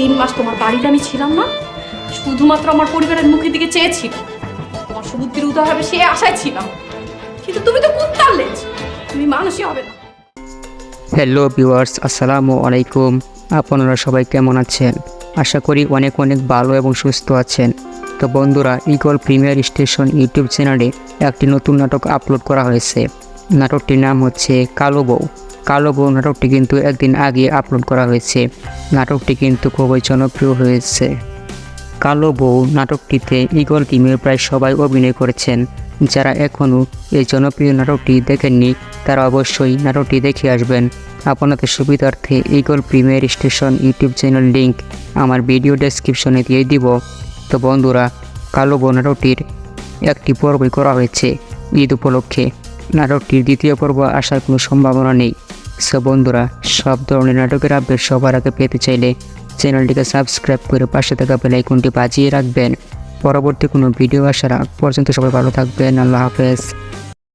তিন মাস তোমার বাড়িতে আমি ছিলাম না, শুধুমাত্র আমার পরিবারের মুখের দিকে চেয়েছিল। তোমার সুবুদ্ধির উদয় হবে সে আশায় ছিলাম। কিন্তু তুমি তো কুত্তার লেজ, তুমি মানুষই হবে না। হ্যালো ভিউয়ার্স আসসালামু আলাইকুম। আপনারা সবাই কেমন আছেন? আশা করি অনেক অনেক ভালো এবং সুস্থ আছেন। তো বন্ধুরা ইগল প্রিমিয়ার স্টেশন ইউটিউব চ্যানেলে একটি নতুন নাটক আপলোড করা হয়েছে। নাটকটির নাম হচ্ছে কালো বউ। কালো বউ নাটকটি কিন্তু একদিন আগে আপলোড করা হয়েছে। নাটকটি কিন্তু খুবই জনপ্রিয় হয়েছে। কালো বউ নাটকটিতে ইগল টিমের প্রায় সবাই অভিনয় করেছেন। যারা এখনও এই জনপ্রিয় নাটকটি দেখেননি, তারা অবশ্যই নাটকটি দেখে আসবেন। আপনাদের সুবিধার্থে eagle premier station YouTube channel link আমার ভিডিও ডেসক্রিপশনে দিয়ে দিব। তো বন্ধুরা কালো বউ নাটকটির একটি পর্বই করা হয়েছে ঈদ উপলক্ষে। নাটকটির দ্বিতীয় পর্ব আসার কোনো সম্ভাবনা নেই। সো বন্ধুরা, সব ধরনের নাটকের আপডেট সবার আগে পেতে চাইলে চ্যানেলটিকে সাবস্ক্রাইব করে পাশে থাকা বেল আইকনটি বাজিয়ে রাখবেন। পরবর্তী কোনো ভিডিও আসার আগ পর্যন্ত সবাই ভালো থাকবেন। আল্লাহ হাফেজ।